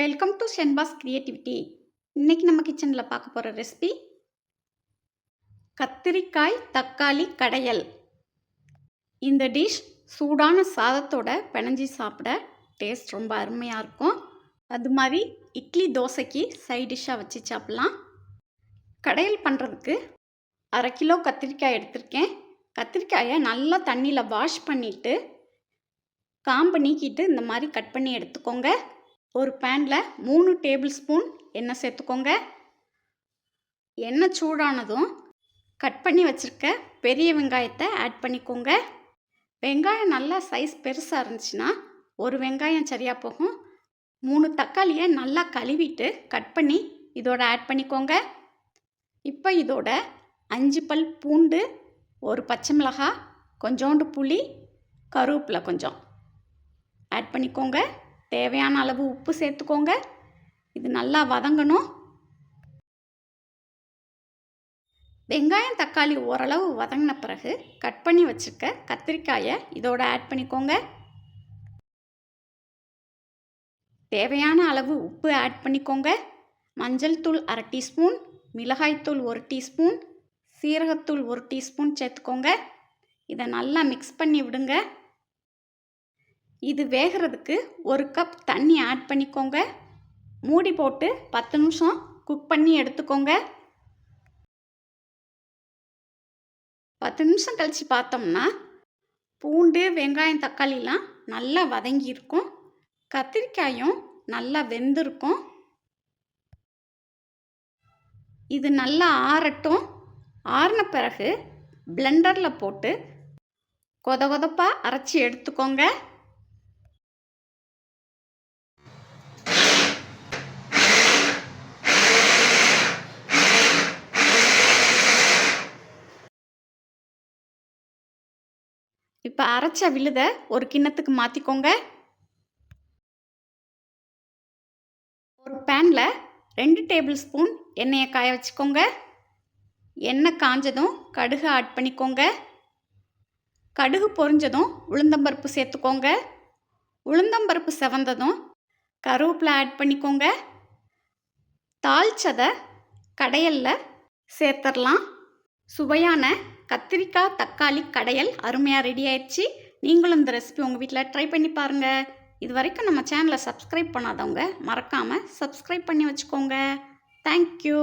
Welcome to Shenba's creativity இன்றைக்கி நம்ம கிச்சனில் பார்க்க போகிற ரெசிபி கத்திரிக்காய் தக்காளி கடையல். இந்த டிஷ் சூடான சாதத்தோட பிணைஞ்சி சாப்பிட டேஸ்ட் ரொம்ப அருமையாக இருக்கும். அது மாதிரி இட்லி தோசைக்கு சைட் டிஷ்ஷாக வச்சு சாப்பிட்லாம். கடையல் பண்ணுறதுக்கு அரை கிலோ கத்திரிக்காய் எடுத்திருக்கேன். கத்திரிக்காயை நல்லா தண்ணியில் வாஷ் பண்ணிவிட்டு காம்பு நீக்கிட்டு இந்த மாதிரி கட் பண்ணி எடுத்துக்கோங்க. ஒரு பேனில் மூணு டேபிள் ஸ்பூன் எண்ணெய் சேர்த்துக்கோங்க. எண்ணெய் சூடானதும் கட் பண்ணி வச்சுருக்க பெரிய வெங்காயத்தை ஆட் பண்ணிக்கோங்க. வெங்காயம் நல்லா சைஸ் பெருசாக இருந்துச்சுன்னா ஒரு வெங்காயம் சரியாக போகும். மூணு தக்காளியை நல்லா கழுவிட்டு கட் பண்ணி இதோட ஆட் பண்ணிக்கோங்க. இப்போ இதோட அஞ்சு பல் பூண்டு ஒரு பச்சை மிளகாய் கொஞ்சோண்டு புளி கருவேப்பிலை கொஞ்சம் ஆட் பண்ணிக்கோங்க. தேவையான அளவு உப்பு சேர்த்துக்கோங்க. இது நல்லா வதங்கணும். வெங்காயம் தக்காளி ஓரளவு வதங்கின பிறகு கட் பண்ணி வச்சுருக்க கத்திரிக்காயை இதோட ஆட் பண்ணிக்கோங்க. தேவையான அளவு உப்பு ஆட் பண்ணிக்கோங்க. மஞ்சள் தூள் அரை டீஸ்பூன் மிளகாய்த்தூள் ஒரு டீஸ்பூன் சீரகத்தூள் ஒரு டீஸ்பூன் சேர்த்துக்கோங்க. இதை நல்லா மிக்ஸ் பண்ணி விடுங்க. இது வேகிறதுக்கு ஒரு கப் தண்ணி ஆட் பண்ணிக்கோங்க. மூடி போட்டு பத்து நிமிஷம் குக் பண்ணி எடுத்துக்கோங்க. பத்து நிமிஷம் கழித்து பார்த்தோம்னா பூண்டு வெங்காயம் தக்காளிலாம் நல்லா வதங்கியிருக்கும் கத்திரிக்காயும் நல்லா வெந்திருக்கும். இது நல்லா ஆறட்டும். ஆறின பிறகு பிளெண்டரில் போட்டு கொத கொதப்பாக அரைச்சி எடுத்துக்கோங்க. இப்போ அரைச்ச விழுத ஒரு கிண்ணத்துக்கு மாற்றிக்கோங்க ஒரு பேனில் ரெண்டு டேபிள் ஸ்பூன் எண்ணெயை காய வச்சுக்கோங்க. எண்ணெய் காஞ்சதும் கடுகு ஆட் பண்ணிக்கோங்க. கடுகு பொரிஞ்சதும் உளுந்தம்பருப்பு சேர்த்துக்கோங்க. உளுந்தம்பருப்பு செவந்ததும் கருவேப்பிலை ஆட் பண்ணிக்கோங்க. தாளிச்சதை கடையலில் சேர்த்துடலாம் சுவையான கத்திரிக்காய் தக்காளி கடையல் அருமையாக ரெடி ஆயிடுச்சு. நீங்களும் இந்த ரெசிபி உங்கள் வீட்டில் ட்ரை பண்ணி பாருங்கள் இது வரைக்கும் நம்ம சேனலை சப்ஸ்கிரைப் பண்ணாதவங்க மறக்காமல் சப்ஸ்கிரைப் பண்ணி வச்சுக்கோங்க. தேங்க்யூ